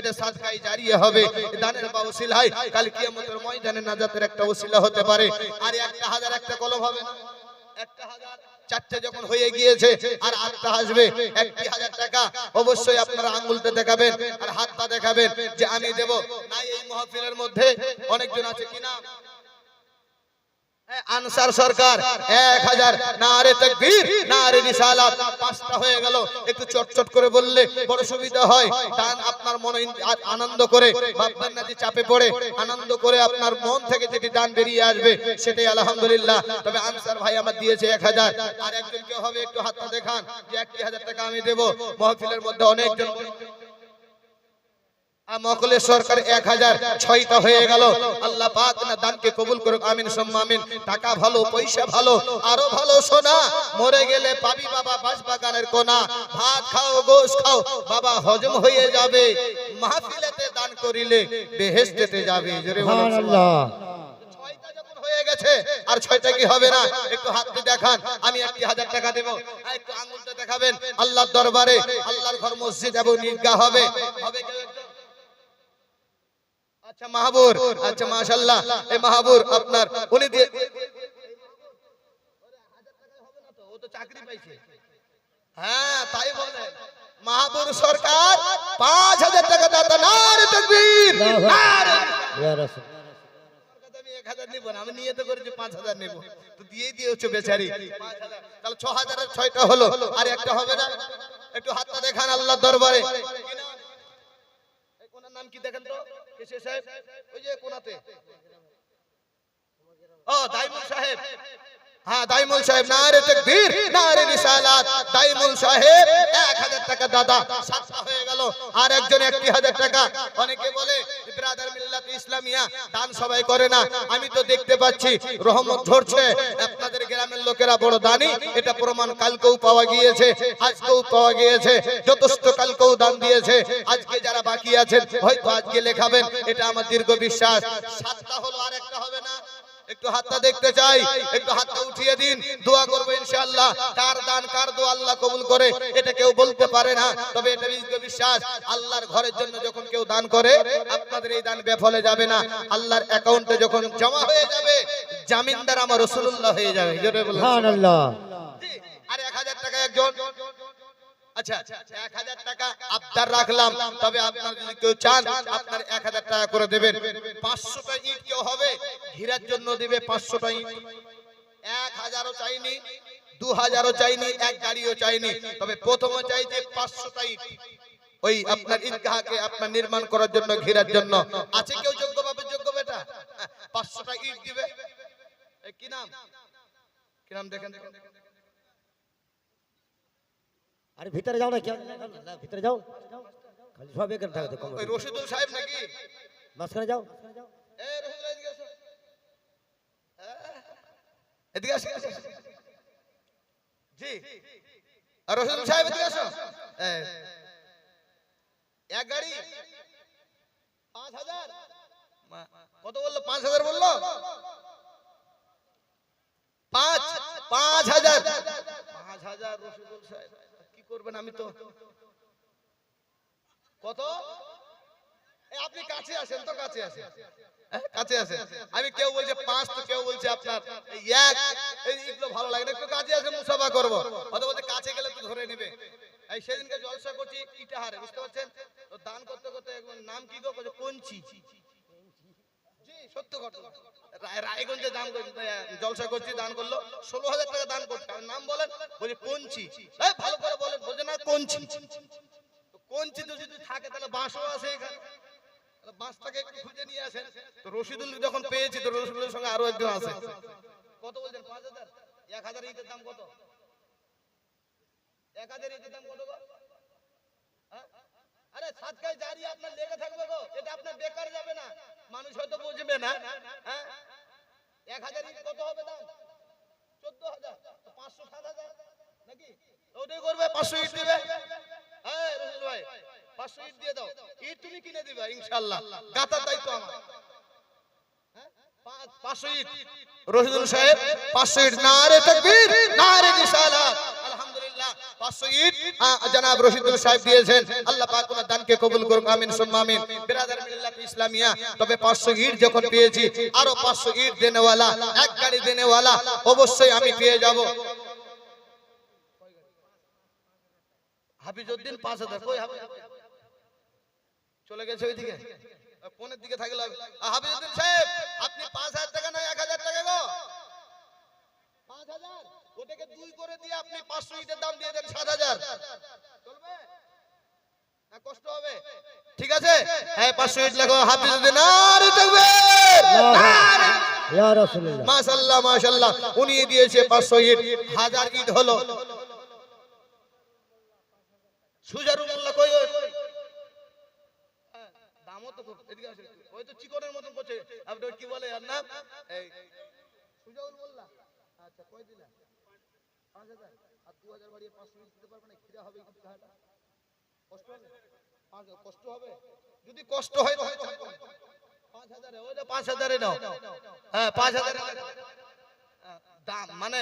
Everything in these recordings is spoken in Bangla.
এটা সাদকাই অবশ্যই আপনারা আঙ্গুলতে দেখাবেন আর হাত পা দেখাবেন যে আমি দেব। না এই মহফিলের মধ্যে অনেকজন আছে কিনা আনসার সরকার, এক হাজার নারে তকবীর, নারে রিসালাত, পাঁচটা হয়ে গেল। একটু চটচট করে বললে বড় সুবিধা হয়। দান আপনার মনে আনন্দ করে, ভাববেন না যে চাপে পড়ে। আনন্দ করে আপনার মন থেকে যেটি দান বেরিয়ে আসবে, সেটাই আলহামদুলিল্লাহ। তবে আনসার ভাই আমার দিয়েছে এক হাজার। আর একজন কেউ হবে, একটু হাতটা দেখান। যে একটি হাজার টাকা আমি দেবো। মহফিলের মধ্যে অনেকজন আর সরকার এক হাজার ছয়টা হয়ে গেল। আল্লাহ পাক না দানকে কবুল করুক আমিন সম্মা টাকা ভালো পয়সা ভালো আরও ভালো সোনা। মরে গেলে পাবি বাবা বাঁশবাগানের কোনা। ভাত খাও গোশ খাও বাবা হজম হয়ে যাবে। মাহফিলেতে দান করিলে বেহেশতেতে যাবে। জোরে বলুন সুবহানাল্লাহ। ছয়টা যখন হয়ে গেছে আর ছয়টা কি হবে না? একটু হাতটি দেখান আমি একটি হাজার টাকা দেবো। একটু আঙুলটা দেখাবেন। আল্লাহর দরবারে আল্লাহর ঘর মসজিদ এবং ঈদগাহ হবে। হবে কেউ একজন? আচ্ছা মাহবুর আচ্ছা মাশাআল্লাহ। এই মাহবুর আপনার উনি দিয়ে ও তো চাকরি পাইছে। হ্যাঁ তাই বলে। মাহবুর সরকার পাঁচ হাজার টাকা দাতা নারে তকবীর। ইয়া আমি এক হাজার নিবো না, আমি নিয়ে তো করেছি পাঁচ হাজার নেব। তো দিয়েই দিয়েছ বেচারি। তাহলে ছ হাজারের ছয়টা হলো আর একটা হবে না। একটু হাতটা দেখান আল্লাহ দরবারে। কোনার নাম কি দেখেন তো? হ্যাঁ দাইমুল সাহেব, নারে তাকবীর, নারে রিসালাত। দাইমুল সাহেব 1000 টাকা, দাদা, সাতটা গেল। আর একজন 1000 টাকা। অনেকে বলে ইসলামিয়া সবাই করে না। আমি তো দেখতে পাচ্ছি, রহমত ঝরছে। আপনাদের গ্রামের লোকেরা বড় দানি, এটা প্রমাণ কালকেও পাওয়া গিয়েছে, আজকেও পাওয়া গিয়েছে, যথেষ্ট কালকেও দান দিয়েছে। আজকে যারা বাকি আছেন, হয়তো আজকে লেখাবেন, এটা আমার দীর্ঘ বিশ্বাস। সাতটা হলো আর একটা হবে না। একটু হাতটা দেখতে চাই, একটু হাতটা উঠিয়ে দিন, দোয়া করব ইনশাআল্লাহ। কার দান, কার দোয়া আল্লাহ কবুল করে, এটা কেউ বলতে পারে না। তবে এটা বিশ্বাস, আল্লাহর ঘরের জন্য যখন কেউ দান করে, আপনাদের এই দান বেফলে যাবে না। আল্লাহর অ্যাকাউন্টে যখন জমা হয়ে যাবে জামিনদার আমার রসুল্লাহ হয়ে যাবে। জোরে বলুন। আর এক হাজার টাকা একজন আচ্ছা এক হাজার টাকা আবদার রাখলাম তবে আপনার যদি কেউ চান আপনার এক হাজার টাকা করে দেবেন। পাঁচশোটা ইট কেউ হবে ঘিরার জন্য দেবে পাঁচশোটা ইট। এক হাজারও চাইনি দু হাজারও চাইনি এক গাড়িও চাইনি তবে প্রথমে চাই যে পাঁচশোটা ইট। ওই আপনার ঈদগাহকে আপনার নির্মাণ করার জন্য ঘিরার জন্য। আছে কেউ যোগ্য ভাবে যোগ্য বেটা? পাঁচশোটা ইট দিবে। কি নাম? কি নাম দেখেন? আরে ভিতরে যাও না ভিতরে যাও। খালি সব এখানে থাকতে কম ওই রশিদুল সাহেব নাকি? মাঝখানে যাও। এ রশিদুল এদিকে আসো? এদিকে আসো জি। আর রশিদুল সাহেব এদিকে আসো। এক গাড়ি। পাঁচ হাজার। কত বলল? পাঁচ হাজার বলল? পাঁচ হাজার। পাঁচ হাজার রশিদুল সাহেব। কি করবেন আমি তো? কত? আপনি কাছে আসেন তো, কাছে আসেন। কাছে আসেন। আমি কেউ বলছে পাঁচ তো কেউ বলছে আপনার এক। এই এগুলো ভালো লাগে না, একটু কাছে আসে মুসাফা করব। অত বলতে কাছে গেলে তো ধরে নেবে। এই সেদিনকে জলসা করছি, ইটাহারে, বুঝতে পারছেন? তো দান করতে করতে নাম কি গো? বলছে, কঞ্চি। সত্য ঘটনা। রায়গঞ্জে দান জলসা করছি দান করল, ষোলো হাজার টাকা দান করছে। নাম বলেন কঞ্চি। ভালো করে বলেন না তো যদি থাকে, তাহলে বাঁশও আছে এখানে? হ্যাঁ? আপনার লেগে থাকবে গো। এটা আপনার বেকার মানুষ হয়তো বুঝবে না হ্যাঁ? এক হাজার কত হবে দাম? চোদ্দ হাজার পাঁচশো সাত হাজার, নাকি? ওটাই করবে, পাঁচশো ইট দিবে। হ্যাঁ ভাই, পাঁচশো ইট দিয়ে দাও। ইট তুমি কিনে দিবা, ইনশাআল্লাহ। গাতার দায়িত্ব আমার। হ্যাঁ? আল্লাহ পাক দানকে কবুল করুক, আমিন সুম্মা আমিন বিরাদার ইসলামিয়া, তবে পাঁচশো ইট যখন পেয়েছি, আরও পাঁচশো ইট দেনেওয়ালা, এক গাড়ি দেনেওয়ালা, অবশ্যই আমি পেয়ে যাব। হাফিজউদ্দিন পাঁচ হাজার চলে গেছে ওইদিকে। কোনের দিকে থাকলে হাফিজউদ্দিন সাহেব! হ্যাঁ পাঁচশো ইট লেখো হাফিজউদ্দিন আর তাকবীর নারে ইয়া রাসূলুল্লাহ উনি দিয়েছে পাঁচশো ইট। হাজার ইট হলো সুজারুল্লাহ কই ওই হ্যাঁ, দামও তো খুব এদিকে আসে ওই তো চিকনের মতন করছে আপনি ওই কি বলে আর নাম এই সুজাউল মোল্লা আচ্ছা কই দিলা পাঁচ হাজার আর দু হাজার বাড়িয়ে পাঁচশো ইট দিতে পারবে না খিরা হবে কিন্তু টাকাটা কষ্ট হবে পাঁচ হাজার কষ্ট হবে যদি কষ্ট হয় তাহলে ছাড়বো না। পাঁচ হাজারে ওইটা পাঁচ হাজারে নাও মানে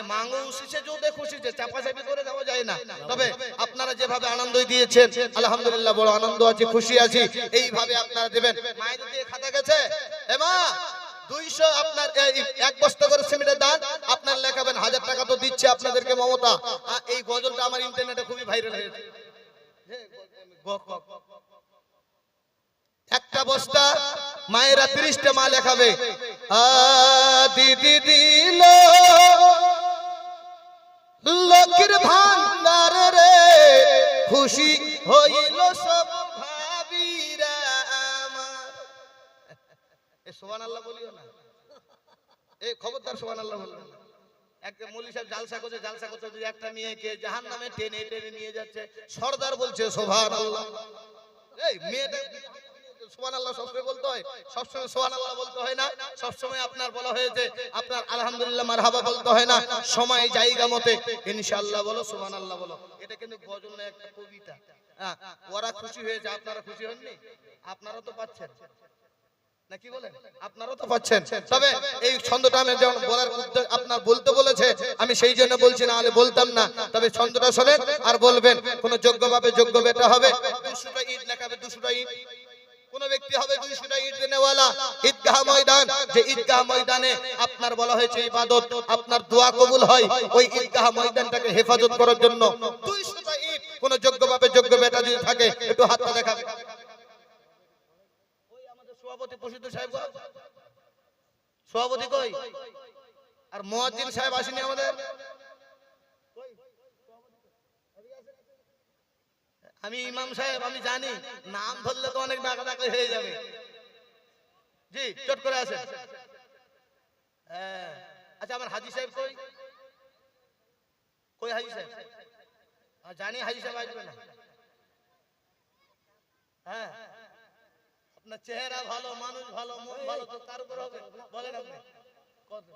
আপনারা যেভাবে আনন্দ দিয়েছেন, আলহামদুলিল্লাহ বড় আনন্দ খুশি আছি, এইভাবে আপনারা দেবেন। খাতা দুইশো আপনার এক বস্তা করে আপনার লেখাবেন, হাজার টাকা তো দিচ্ছে আপনাদেরকে মমতা। এই গজলটা আমার ইন্টারনেটে খুবই ভাইরাল হয়েছে। একটা বস্তা, মায়েরা তিরিশটা মা লেখাবে দিদি ভান্ডার রে, খুশি হইল সব ভাবিরা সোহান আল্লাহ বলিও না। এ, খবরদার সোহান আল্লাহ একটা মৌলী সাহেব জালসা করছে জালসা করছে একটা মেয়েকে জাহান নামে টেনে টেনে নিয়ে যাচ্ছে। সর্দার বলছে সোহান আল্লাহ এই, মেয়েটা হয় আপনার তো পাচ্ছেন। তবে এই ছন্দটা আমি যেমন বলার আপনার বলতে বলেছে, আমি সেই জন্য বলছি না হলে বলতাম না। তবে ছন্দটা শোনেন আর বলবেন। কোন যোগ্য ভাবে যোগ্য বেটা হবে। দুশোটা ইট লেখাবে, দুশোটা ইট কোন ব্যক্তি হবে দুইশোটা ইট দেনেওয়ালা ঈদগাহ ময়দান। যে ঈদগাহ ময়দানে আপনার বলা হয়েছে ইবাদত, আপনার দোয়া কবুল হয়, ওই ঈদগাহ ময়দানটাকে হেফাজত করার জন্য দুইশোটা ইট কোন যোগ্য ভাবে যোগ্য বেটা যদি থাকে, একটু হাতটা দেখাবে সভাপতি কই? আর মুয়াজ্জিন সাহেব আসেনি আমাদের? আমি ইমাম সাহেব আমি জানি। নাম ধরলে তো অনেক ডাকা ডাকা হয়ে যাবে। জি চট করে আসেন। হ্যাঁ। আচ্ছা আমার হাজি সাহেব কই? কই হাজি সাহেব? জানি হাজি সাহেব আসবে না। হ্যাঁ। আপনার চেহারা ভালো মানুষ ভালো মন ভালো তো তার উপর হবে? বলেন আপনি। কত?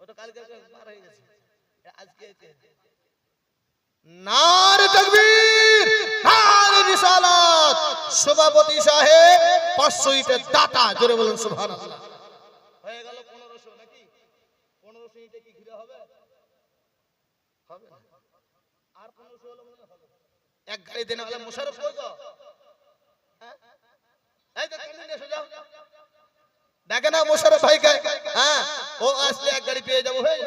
ওটা কালকে পার হয়ে গেছে। আজকে। নার তাকবীর, নার রিসালাত। সভাপতি সাহেব 500 ইটের দাতা জোরে বলুন, সুবহানাল্লাহ। হয়ে গেল 1500 নাকি? 1500 ইটে কি ঘিরে হবে? হবে আর 1500 হলো মনে হবে। এক গাড়ি দেনা হলে মুশারফ কই গো? হ্যাঁ? এই তো কেন নিয়ে না ভাইকে। হ্যাঁ ও আসলে এক গাড়ি পেয়ে যাব। হয়ে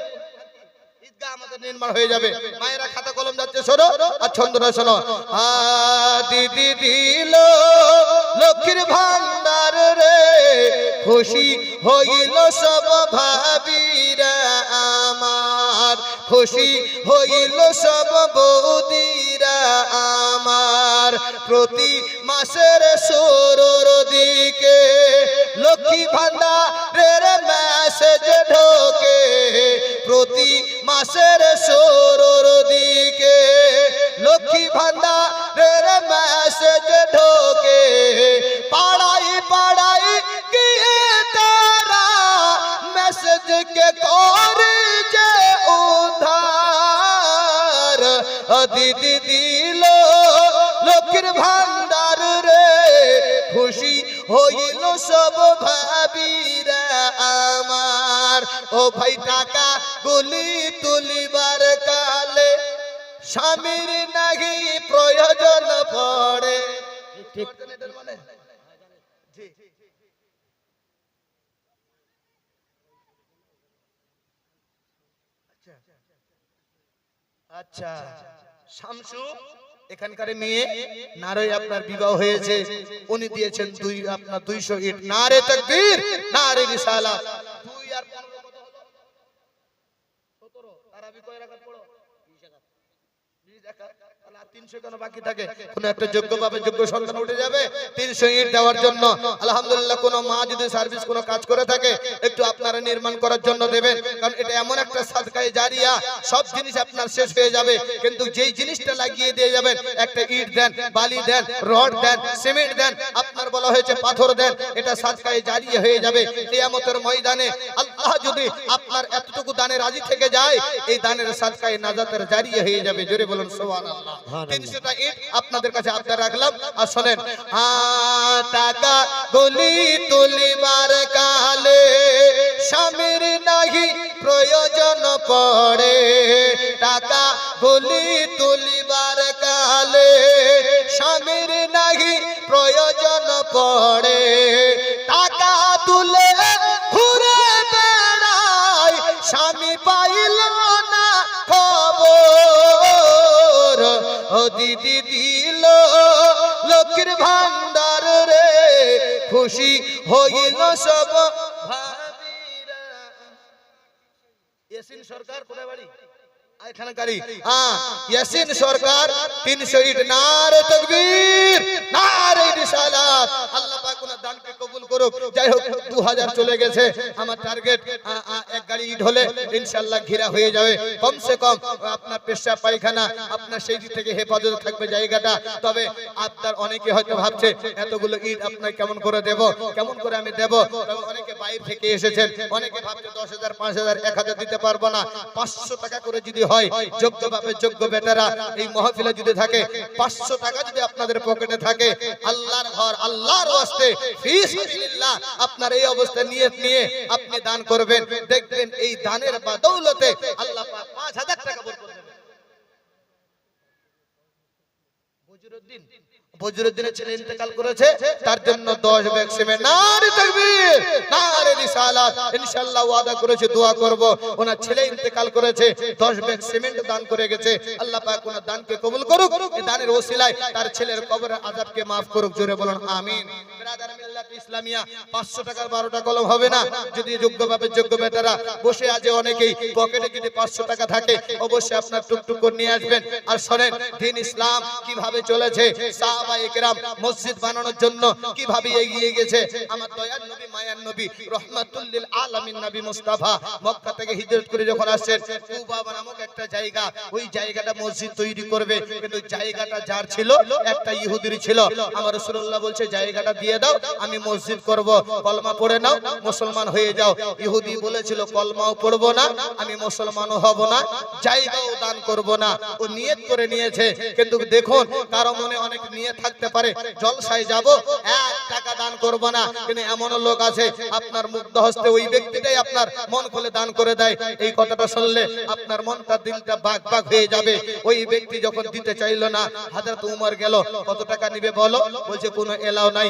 নির্মাণ হয়ে যাবে। মায়েরা খাতা কলম যাচ্ছে, শোনো, আর শোনো। দিদি দিল লক্ষ্মীর ভান্ডার রে, খুশি হইল সব ভাবিরা আমার। খুশি হইল সব বৌদিরা আমার। প্রতি মাসের সরোর দিকে লক্ষ্মী ভান্ডারের ঢোকে। প্রতি মাসের সরোর দিকে লক্ষ্মী ভান্ডারের মেসেজ ঢোকে। পাড়াই পাড়াই গিয়ে তারা মেসেজ কে করে যে উদ্ধার। দিদি দিল লক্ষ্মীর ভান্ডার রে হইল সব ভাবিরা আমার। ও ভাই, টাকা গুলি তুলিবার কালে স্বামীর নাহি প্রয়োজন পড়ে। মানে? আচ্ছা। শামসু, এখানকার মেয়ে আপনার বিবাহ হয়েছে। উনি দিয়েছেন দুই, আপনার দুইশো ইট। নারে তকবীর, নারে দুই আর পনেরো কত হলো? সতেরো। তারাবি কয় রাকাত পড়ো? বিশ রাকাত। বিশ আর আপনারা শেষ হয়ে যাবে। কিন্তু যেই জিনিসটা লাগিয়ে দিয়ে যাবেন, একটা ইট দেন, বালি দেন, রড দেন, সিমেন্ট দেন, আপনার বলা হয়েছে পাথর দেন, এটা সাদকায় জারিয়া হয়ে যাবে। কিয়ামতের ময়দানে আল্লাহ যদি আপনার এতটুকু দানে রাজি থেকে যায়, এই দানের সাদকায় নাজাতের জারিয়া হয়ে যাবে। জোরে বলুন, সুবহানাল্লাহ। সুবহানাল্লাহ। তিনশোটা ইট আপনাদের কাছে আপনার রাখলাম। আর শোনেন টাকা গলি তুলিবার কালে স্বামীর নাহি প্রয়োজন পড়ে। টাকা গলি তুলিবার কালে স্বামীর নাহি প্রয়োজন পড়ে। টাকা তুলে ঘুরে বেড়ায় স্বামী পাইল দিদি দিল, লক্ষ্মীর ভান্ডার রে, খুশি হইল সব সরকার হ্যাঁ সরকার, তিনশো ইট, নারে তকবীর, নারে রিসালাত। আল্লাহ পাক ওনার দানকে কবুল করুক। যাই হোক 2000 চলে গেছে। আমার টার্গেট এক গাড়ি ইট হলে ইনশাআল্লাহ ঘেরা যাবে। কমসে কম, আপনার অনেকে হয়তো ভাবছে, এতগুলো ইট আপনার কেমন করে দেব? কেমন করে আমি দেব? অনেকে বাইরে থেকে এসেছেন। অনেকে ভাবছে দশ হাজার দিতে পারব না। পাঁচশো টাকা করে যদি হয়, যোগ্য ভাবে যোগ্য বেটারা এই মহফিলে যদি থাকে, পাঁচশো টাকা যদি আপনাদের পকেটে থাকে, আল্লাহর ঘর, আল্লাহর সাবিলিল্লাহ, আপনার এই অবস্থা নিয়ে নিয়ে আপনি দান করবেন। দেখবেন এই দানের বাদৌলতে আল্লাহ পাঁচ হাজার টাকা বজরুদ্দিন, বজরুদ্দিনের ছেলে ইন্তেকাল করেছে, তার জন্য 10 ব্যাগ সিমেন্ট। নারে তাকবীর, নারে রিসালাত। ইনশাআল্লাহ ওয়াদা করেছে, দোয়া করব। ওনার ছেলে ইন্তেকাল করেছে 10 ব্যাগ সিমেন্ট দান করে গেছে। আল্লাহ পাক ওনার দানকে কবুল করুক। দানের ওসিলায় তার ছেলের কবরের আযাবকে maaf করুক। জোরে বলুন, আমিন। ব্রাদার মিল্লাত ইসলামিয়া 500 টাকার 12টা কলম হবে না? যদি যোগ্যভাবে যোগ্য বেটারা বসে আছে অনেকেই, পকেটে যদি 500 টাকা থাকে, অবশ্যই আপনার টুকটুক করে নিয়ে আসবেন। আর শোনেন ইসলাম কীভাবে চলেছে, সাহাবা একরাম মসজিদ বানানোর জন্য কীভাবে এগিয়ে গেছে? আমার দয়ার নবী নবী রহমাতুল লিল আলামিন নবী মুস্তাফা মক্কা থেকে হিজরত করে যখন কুবা নামক একটা জায়গা, ওই জায়গাটা মসজিদ তৈরি করবে। কিন্তু জায়গাটা যার ছিল? একটা ইহুদির ছিল। আমার রাসূলুল্লাহ বলছে, জায়গাটা দিয়ে দাও, আমি মসজিদ করব। কলমা পড়ে নাও, মুসলমান হয়ে যাও। ইহুদি বলেছিল, কলমাও পড়ব না, আমি মুসলমানও হব না, জায়গাও দান করব না। ও নিয়ত করে নিয়েছে, কিন্তু দেখুন, কারও মনে অনেক নিয়ে থাকতে পারে। জলসায় যাব, এক টাকা দান করব না। কিন্তু এমন লোক আছে, আপনার মুগ্ধ হস্তে ওই ব্যক্তিটাই আপনার মন খুলে দান করে দেয়। এই কথাটা শুনলে আপনার মনটা, দিলটা বাগ বাগ হয়ে যাবে। ওই ব্যক্তি যখন দিতে চাইলো না, হাজরত উমর গেল, কত টাকা নিবে বলো? বলছে, কোনো এলাও নাই।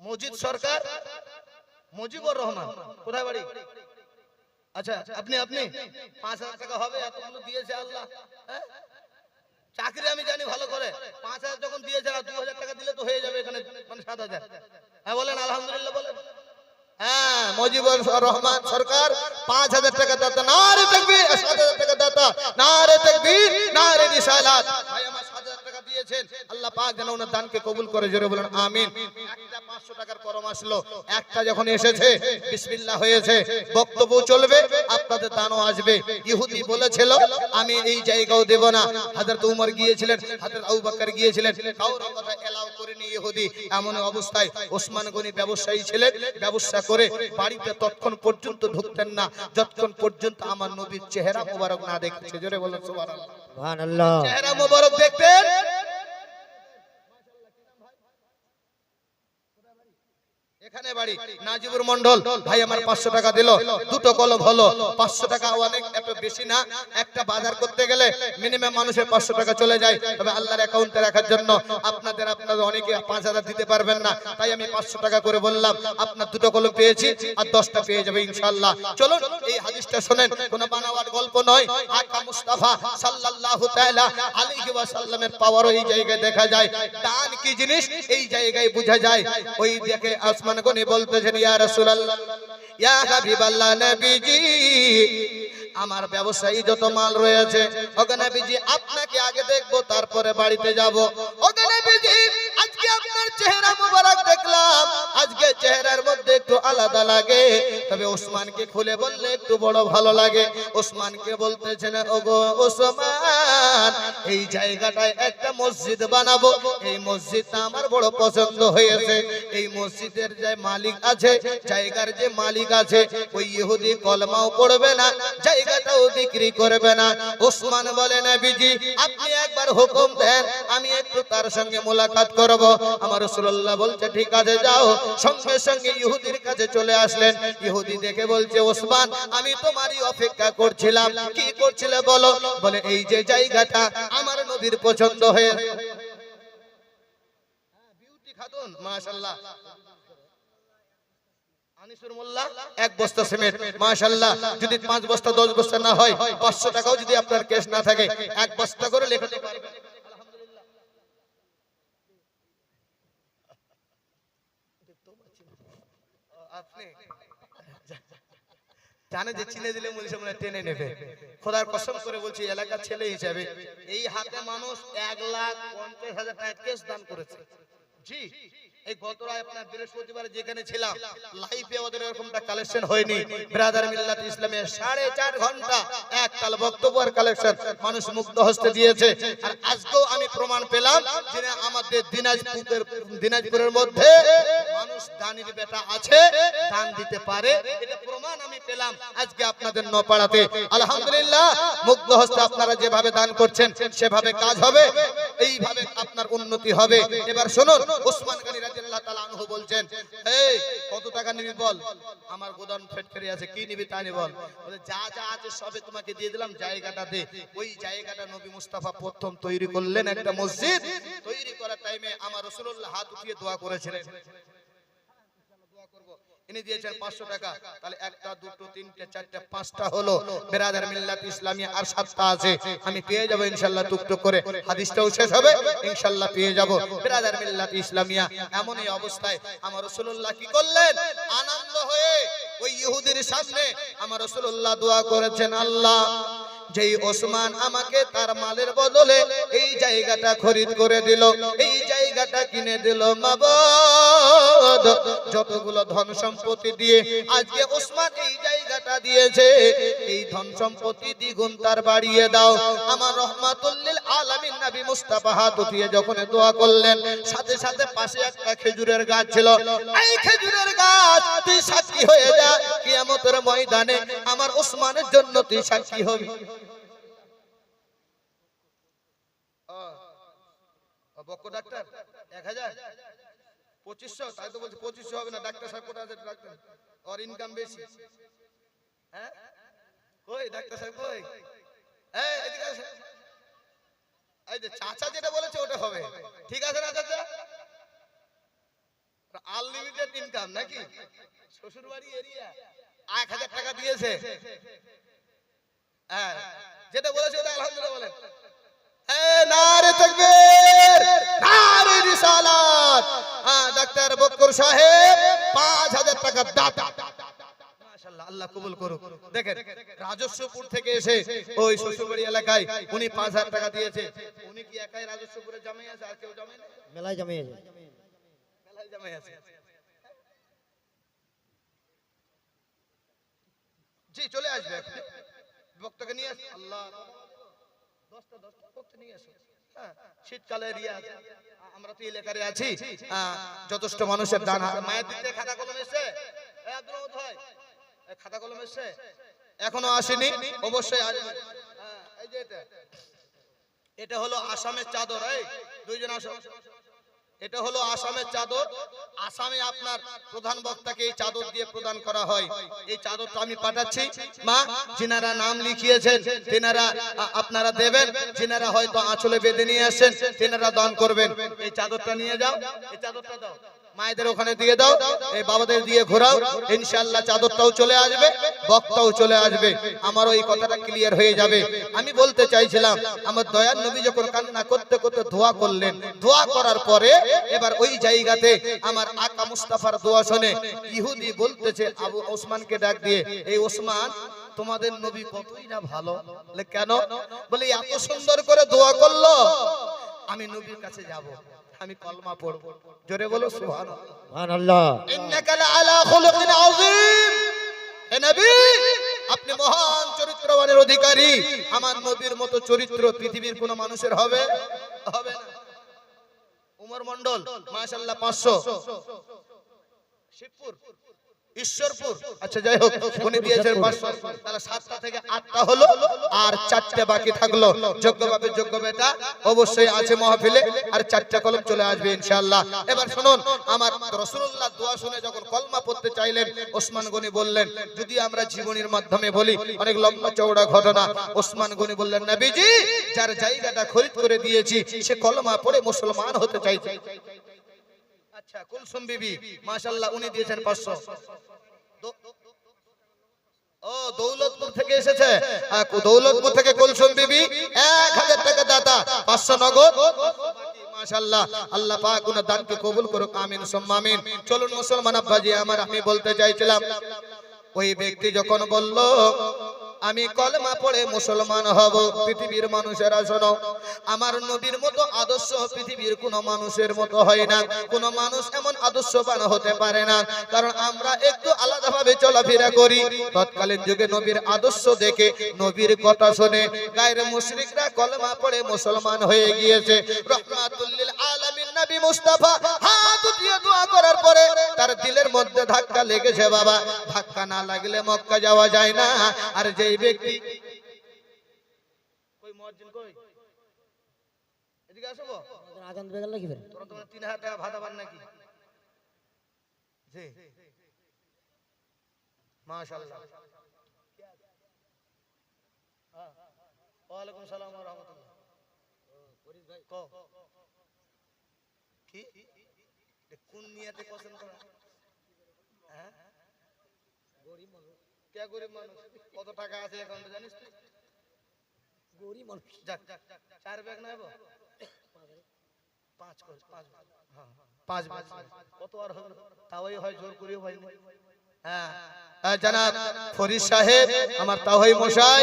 মজিদ সরকার, মুজিবুর রহমান। কোথায় বাড়ি? আচ্ছা আপনি আপনি। পাঁচ হাজার টাকা হবে এতগুলো দিয়েছে আল্লাহ হ্যাঁ? চাকরি আমি জানি ভালো করে। পাঁচ হাজার যখন দিয়েছে না দু হাজার টাকা দিলে তো হয়ে যাবে এখানে মানে সাত হাজার। হ্যাঁ বলেন, আলহামদুলিল্লাহ, বলেন। হ্যাঁ মুজিবুর রহমান সরকার, পাঁচ হাজার টাকা দাতা, নারে তকবীর, সাত দিয়েছেন আল্লাহ পাক যেন ওনার দানকে কবুল করে জোরে বলেন আমিন। একটা পাঁচশো টাকার করম আসলো একটা যখন এসেছে বিসমিল্লাহ হয়েছে বক্তব্য চলবে আপনাদের দানও আসবে। ইহুদি বলেছিল আমি এই জায়গাও দেব না। হাজরত উমর গিয়েছিলেন হাজরত আবু বকর গিয়েছিলেন কাউর কথা এলাও করেনি ইহুদি। এমন অবস্থায় ওসমান গনি ব্যবসায়ী ছিলেন ব্যবসা করে বাড়িতে তৎক্ষণ পর্যন্ত ঢুকতেন না। যতক্ষণ পর্যন্ত আমার নবীর চেহারা মোবারক না দেখছে। জোরে বলেন সুবহানাল্লাহ। সুবহানাল্লাহ। চেহারা মোবারক দেখতেন? নাজিবুর মন্ডল ভাই আমার পাঁচশো টাকা দিল। দুটো কলম হলো। পাঁচশো টাকা অনেক, এত বেশি না। একটা বাজার করতে গেলে মিনিমাম মানুষের পাঁচশো টাকা চলে যায়। তবে আল্লাহর অ্যাকাউন্টে রাখার জন্য আপনাদের আপনাদের অনেকে পাঁচ হাজার দিতে পারবেন না। তাই আমি পাঁচশো টাকা করে বললাম, আপনার দুটো কলম পেয়েছি আর দশটা পেয়ে যাবে ইনশাল্লাহ এই হাদিসটা শোনেন। কোনো বানাওয়ার গল্প নয়। আকা মুস্তাফা সাল্লাল্লাহু তাআলা আলাইহি ওয়াসাল্লামের পাওয়ার এই জায়গায় দেখা যায়। দান কি জিনিস? এই জায়গায় বোঝা যায়। ওই দেখে গনি বলতেছেন ইয়া রাসূলুল্লাহ ইয়া হাবিবাল্লাহ নবীজি আমার ব্যবসায়ী যত মাল রয়েছে ওকে নবীজি, আপনাকে আগে দেখব, তারপরে বাড়িতে যাব। ওকে নবীজি, আজকে আপনার চেহারা মোবারক দেখলাম। আজকে চেহারার মধ্যে একটু আলাদা লাগে। তবে ওসমানকে খুলে বললে একটু বড় ভালো লাগে। ওসমানকে বলতেছেন, ওগো ওসমান, এই জায়গাটায় একটা মসজিদ বানাবো। এই মসজিদটা আমার বড় পছন্দ হয়েছে। এই মসজিদের যে মালিক আছে, জায়গার যে মালিক আছে, ওই ইহুদি কলমাও পড়বে না। জায়গাটাও বিক্রি করবে না। ওসমান বলে বিজি আপনি একবার হুকুম দেন, আমি একটু তার সঙ্গে মোলাকাত করব। আমার রাসূলুল্লাহ বলছে, ঠিক আছে, যাও। সঙ্গে সঙ্গে ইহুদির কাছে চলে আসলেন। ইহুদি দেখে বলছে, ওসমান, আমি তোমারই অপেক্ষা করছিলাম। কি করছিলে বলো? বলে, এই যে জায়গাটা আমার নবীর পছন্দ হয়ে, বিউটি খাতুন, মাশাআল্লাহ। আনিসুর মোল্লা এক বস্তা সিমেন্ট। মাশাআল্লাহ যদি পাঁচ বস্তা দশ বস্তা না হয় পাঁচশো টাকাও যদি আপনার কেস না থাকে এক বস্তা করে লেখাতে পারবেন। আপনি জানে যে চিনে দিলে মুনিশ আমরা টেনে নেবে। খোদার কসম করে বলছি এলাকার ছেলে হিসাবে এই হাতে মানুষ এক লাখ পঞ্চাশ হাজার টাকা কেস দান করেছে। জি। এই গতরায় আপনার বৃহস্পতিবার যেখানে ছিলাম লাইফে আমাদের এরকমটা কালেকশন হয়নি। ব্রাদার মিল্লাত ইসলামের সাড়ে চার ঘণ্টা এক কাল বক্তব্য আর কালেকশন মানুষ মুক্ত হস্তে দিয়েছে। আর আজকেও আমি প্রমাণ পেলাম যে আমাদের দিনাজপুরের দিনাজপুরের মধ্যে মানুষ দানির বেটা আছে, দান দিতে পারে। এটা প্রমাণ আমি পেলাম আজকে আপনাদের নপাড়াতে। আলহামদুলিল্লাহ মুগ্ধ হস্তে আপনারা যেভাবে দান করছেন, সেভাবে কাজ হবে। এইভাবে আপনার উন্নতি হবে। এবার শুনুন ওসমান গনি রাদিয়াল্লাহু তাআলা আনহু বলছেন এই কত টাকা নিবি বল? আমার গোদাম ফ্যাক্টরি আছে, কি নিবি তা নি বল। যা যা আছে সবে তোমাকে দিয়ে দিলাম, জায়গাটা ওই জায়গাটা নবী মুস্তাফা প্রথম তৈরি করলেন একটা মসজিদ। তৈরি করার টাইমে আমার রাসূলুল্লাহ হাত উঠিয়ে দোয়া করেছিলেন। ইনি দিয়েছেন পাঁচশো টাকা। তাহলে একটা দুটো তিনটে চারটে পাঁচটা হলো বেরাদার মিল্লাত ইসলামী আর সাতটা আছে। আমি পেয়ে যাব ইনশাল্লাহ টুকটুক করে। হাদিসটাও শেষ হবে। ইনশাল্লাহ পেয়ে যাব। বেরাদার মিল্লাত ইসলামিয়া এমন এই অবস্থায় আমার রসুল্লাহ কি করলেন? আনন্দ হয়ে ওই ইহুদির সামনে আমার রসুল্লাহ দোয়া করেছেন আল্লাহ যেই ওসমান আমাকে তার মালের বদলে এই জায়গাটা খরিদ করে দিল এই জায়গাটা কিনে দিল যতগুলো ধন সম্পত্তি দিয়ে আজকে ওসমান এই জায়গাটা দিয়েছে, এই ধন সম্পত্তি দ্বিগুণ তার বাড়িয়ে দাও। আমার রহমাতুল্লিল আলামিন নবী মুস্তাফা হাত উঠিয়ে যখন দোয়া করলেন, সাথে সাথে পাশে একটা খেজুরের গাছ ছিল। এই খেজুরের গাছ তুই সাক্ষী হয়ে যা, কিয়ামতের ময়দানে আমার ওসমানের জন্য তুই সাক্ষী হবি। বক্ক ডাক্তার, এক হাজার? পঁচিশশো? তাই তো বলছি, পঁচিশশো হবে না, ডাক্তার সাহেব কোথায় আছে ডাক্তার। ওর ইনকাম বেশি। হ্যাঁ? কই, ডাক্তার সাহেব কই? এই। এই যে চাচা যেটা বলেছে, ওটা হবে। ঠিক আছে না চাচা? আনলিমিটেড ইনকাম নাকি? শ্বশুর বাড়ি এরিয়া এক হাজার টাকা দিয়েছে। হ্যাঁ যেটা বলেছে ওটা আলহামদুলিল্লাহ বলেন। এ, নারে তাকবীর, নারে রিসালাত। দাঁত হ্যাঁ, ডাক্তার বক্কর সাহেব পাঁচ হাজার দাঁত আল্লাহ কবুল করুক। দেখেন রাজস্বপুর থেকে এসে ওই শ্বশুরবাড়ি এলাকায় উনি পাঁচ হাজার টাকা দিয়েছে। উনি কি একাই রাজস্বপুরে জামাই আছে আর কেউ জামাই মেলায় জামাই আছে। মেলায় জামাই আছে। জি চলে আসবে বক্তাকে নিয়ে আসবে। আল্লাহ। দশটা দশটা বক্তা নিয়ে আসবে। যথেষ্ট মানুষের মায়ের দিক খাতা কলম এই খাতা কলম এখনও আসেনি? অবশ্যই এটা। এটা হলো আসামের চাদর দুইজন আসো। এটা হলো আসামের চাদর। আসামে আপনার প্রধান বক্তাকে এই চাদর দিয়ে প্রদান করা হয়। এই চাদরটা আমি পাঠাচ্ছি। মা, যিনারা নাম লিখিয়েছেন, তেনারা আপনারা দেবেন। যিনারা হয়তো আঁচলে বেঁধে নিয়ে আসেন, তেনারা দান করবেন। এই চাদরটা নিয়ে যাও। এই চাদরটা দাও। মায়েদের ওখানে দিয়ে দাও, এই বাবাদের দিয়ে ঘোরাও, ইনশাআল্লাহ চাদরটাও চলে আসবে, বক্তাও চলে আসবে আমার ওই কথাটা ক্লিয়ার হয়ে যাবে। আমি বলতে চাইছিলাম, আমার দয়ার নবী যখন কান্না করতে করতে দোয়া করলেন দোয়া করার পরে এবার ওই জায়গাতে আমার আকা মুস্তাফার দোয়া শুনে, ইহুদি বলতেছে, আবু ওসমানকে ডাক দিয়ে, এই ওসমান, তোমাদের নবী কতই না ভালো? কেন? বলে, এত সুন্দর করে দোয়া করল। আমি নবীর কাছে যাব আমি কলমা পড়ব। জোরে বলো সুবহানাল্লাহ। ইন্নাকা খুলুকিন আযীম। হে নবী আপনি মহান চরিত্রবানের অধিকারী। আমার নবীর মতো চরিত্র পৃথিবীর কোন মানুষের হবে? হবে না। উমর মন্ডল মাশাআল্লাহ 500 শিবপুর। ঈশ্বরপুর। আচ্ছা যাই হোক, উনি দিয়েছেন 500 তাহলে সাতটা থেকে আটটা হলো, আর চারটে বাকি থাকল। যোগ্যভাবে যোগ্য বেটা, অবশ্যই আছে মহফিলে, আর চারটা কলম চলে আসবে ইনশাআল্লাহ। এবার শুনুন, আমার রাসূলুল্লাহ দোয়া শুনে যখন কলমা পড়তে চাইলেন, ওসমান গনি বললেন, যদি আমরা জীবনীর মাধ্যমে বলি, অনেক লম্বা চওড়া ঘটনা। ওসমান গনি বললেন, নবীজি, যার জায়গাটা খরিদ করে দিয়েছি, সে কলমা পড়ে মুসলমান হতে চাইছে। আচ্ছা কুলসুম বিবি, মাশাআল্লাহ উনি দিয়েছেন 500 ও, দৌলতপুর থেকে এসেছে। দৌলতপুর থেকে কুলসুম বিবি 1000 টাকা দাতা 500 নগদ। মাশাআল্লাহ, আল্লাহ পাক দানকে কবুল করুক আমিন। চলুন মুসলমান আব্বাজি, আমার আমি বলতে চাইছিলাম, ওই ব্যক্তি যখন বলল আমি কলমা পড়ে মুসলমান হব। পৃথিবীর মানুষেরা শোনো, আমার নবীর মতো আদর্শ পৃথিবীর কোন মানুষের মতো হয় না। কোন মানুষ এমন আদর্শবান হতে পারে না, কারণ আমরা একটু আলাদাভাবে চলাফেরা করি। তৎকালীন যুগে নবীর আদর্শ দেখে, নবীর কথা শুনে গায়ের মুশরিকরা কলমা পড়ে মুসলমান হয়ে গিয়েছে। রহমাতুল্লিল আলামিন নবী মুস্তাফা হাত দোয়া করার পরে তার দিলের মধ্যে ধাক্কা লেগেছে বাবা। ধাক্কা না লাগলে মক্কা যাওয়া যায় না। আর যেই ব্যক্তি। কই মুয়াজ্জিন কই? এদিকে আসো গো। আজান দিয়ে গেল কি ফের? তোরা তোমার তিন হাজার টাকা ভাতা পান নাকি? জি। মাশাআল্লাহ। হ্যাঁ। ওয়ালাইকুম সালাম ওয়া রাহমাতুল্লাহ। কও। কি? কোন নিয়াতে পছন্দ করা হ্যাঁ? কে গরিব মানুষ? কত টাকা আছে অ্যাকাউন্টে জানিস তুই? গরিব মানুষ। যাক চার ব্যাগ নেব? পাঁচ করে পাঁচ ব্যাগ। হ্যাঁ, পাঁচ ব্যাগ। কত আর হবে? তাওই হয় জোর করিও ভাই। হ্যাঁ। হ্যাঁ, জানাব ফরিদ সাহেব আমার মশাই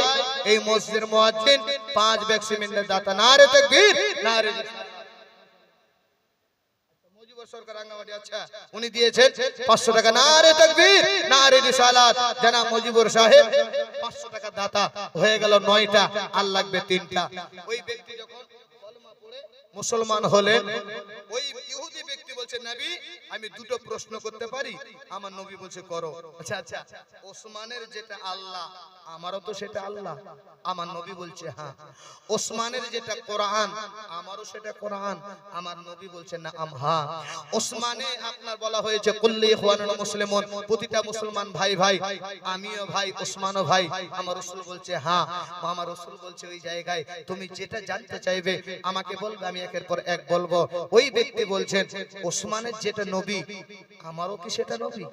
এই মসজিদের মুয়াজ্জিন পাঁচ ব্যাগ সিমেন্টের দাতা না রে তাকবীর না রে সরকার রাঙ্গামাটি আচ্ছা উনি দিয়েছেন 500 টাকা। না রে তাকবীর না রে রিসালাত। জানাব মুজিবুর সাহেব 500 টাকা দাতা। হয়ে গেল নয়টা আর লাগবে তিনটা। ওই ব্যক্তি যখন মুসলমান হলেন ওই ইহুদি ব্যক্তি বলছে, নবী, আমি দুটো প্রশ্ন করতে পারি? আমার নবী বলছে, করো। আচ্ছা আচ্ছা ওসমানের যেটা আল্লাহ, আমারও তো সেটা আল্লাহ। আমার নবী বলছে হ্যাঁ। ওসমানের যেটা কোরআন, আমারও সেটা কোরআন। আমার নবী বলছে, না, আম হ্যাঁ। ওসমানে আপনার বলা হয়েছে, কুল্লি ইখওয়ানুল মুসলিমুন। প্রতিটা মুসলমান ভাই ভাই, আমিও ভাই, ওসমানও ভাই। আমার রাসূল বলছে হ্যাঁ। আমার রাসূল বলছে, ওই জায়গায় তুমি যেটা জানতে চাইবে, আমাকে বলবে, আমি একের পর এক বলব। ওই ব্যক্তি বলছেন ওসমানের যেটা নবী, আমারও কি সেটা নবী?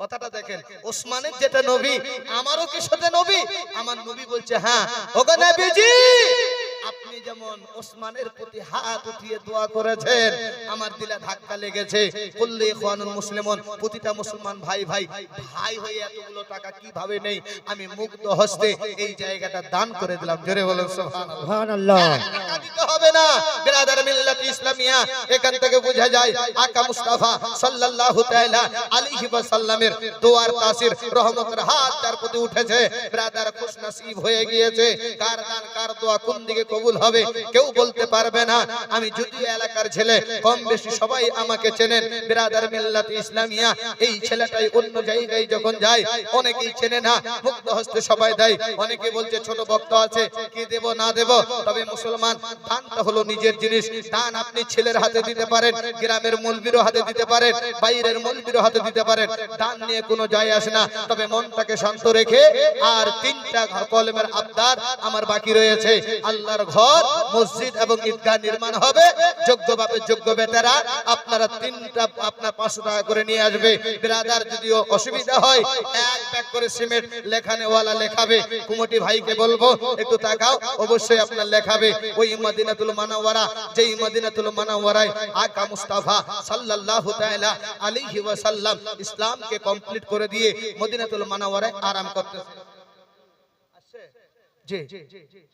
কথাটা দেখেন, ওসমানের যেটা নবী, আমারও কি সেটা নবী? আমার নবী বলছে হ্যাঁ। ওগো নবীজি! আপনি যেমন ওসমানের প্রতি হাত উঠিয়ে দোয়া করেছেন আমার দিলে ধাক্কা লেগেছে। কুল্লি ইখওয়ানুল মুসলিমুন প্রতিটা মুসলমান ভাই ভাই ভাই হয়ে এতগুলো টাকা কীভাবে নেই? আমি মুগ্ধ হস্তে এই জায়গাটা দান করে দিলাম। জোরে বলুন সুবহানাল্লাহ। সুবহানাল্লাহ। দিতে হবে না। বিরাদার মিল্লাত ইসলামিয়া এখান থেকে বোঝা যায় আকা মুস্তাফা সাল্লাল্লাহু তাআলা আলাইহি ওয়াসাল্লামের দোয়ার তাসির রহমতের হাত তার প্রতি উঠেছে। বিরাদার খুশ হয়ে গিয়েছে। কার দান কার দোয়া কোন দিকে কবুল হবে, কেউ বলতে পারবে না। আমি যদিও এলাকার ছেলে, কম বেশি সবাই আমাকে চেনেন। বিরাদার মিল্লাত ইসলামিয়া, এই ছেলেটাই অন্য জায়গায় যখন যায়, অনেকেই চেনে না, মুক্ত হস্তে সবাই দেয়। অনেকে বলছে, ছোট ভক্ত আছে, কি দেব, না দেব? তবে মুসলমান দানটা হলো নিজের জিনিস। দান আপনি ছেলের হাতে দিতে পারেন, গ্রামের মলবিরও হাতে দিতে পারেন, বাইরের মলবিরও হাতে দিতে পারেন। দান নিয়ে কোনো যায় আসে না। তবে মনটাকে শান্ত রেখে, আর তিনটা কলমের আবদার আমার বাকি রয়েছে। আল্লাহর ঘর মসজিদ এবং ঈদগাহ নির্মাণ হবে। যোগ্য বাপের যোগ্য বেটারা আপনারা তিনটা আপনার পাঁচশো টাকা করে নিয়ে আসবে। ব্রাদার যদিও অসুবিধা হয় এক ব্যাগ করে সিমেন্ট লেখানেওয়ালা লেখাবে। কুমটি ভাইকে বলব একটু তাকাও অবশ্যই আপনার লেখাবে। ওই মদিনাতুল মানাওয়ারা যেই মদিনাতুল মানাওয়ারায় আকা মুস্তাফা সাল্লাল্লাহু তাআলা আলাইহি ওয়াসাল্লাম ইসলামকে কমপ্লিট করে দিয়ে মদিনাতুল মানাওয়ারায় আরাম করতেছে। জি। হ্যাঁ,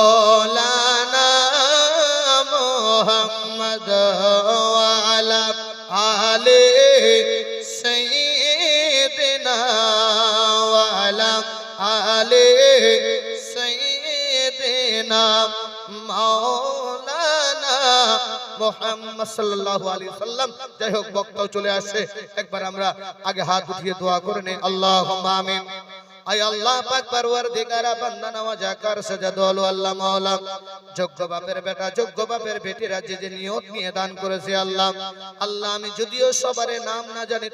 সাইয়্যিদিনা মাওলানা মুহাম্মদ সাল্লাল্লাহু আলাইহি সাল্লাম যাই হোক, বক্তাও চলে আসছে একবার আমরা আগে হাত উঠিয়ে দোয়া করে নেই। আল্লাহুম্মা আমিন। আয় আল্লাহ পাক পরওয়ারদিগারা, বান্দা নওয়াজা কর সাজাদ আলো আল্লাহ মাওলা। যোগ্য বাপের বেটা, যোগ্য বাপের বেটিরা যে যে নিয়ত নিয়ে দান করেছে আল্লাহ। আল্লাহ, আমি যদিও সবারে নাম না জানি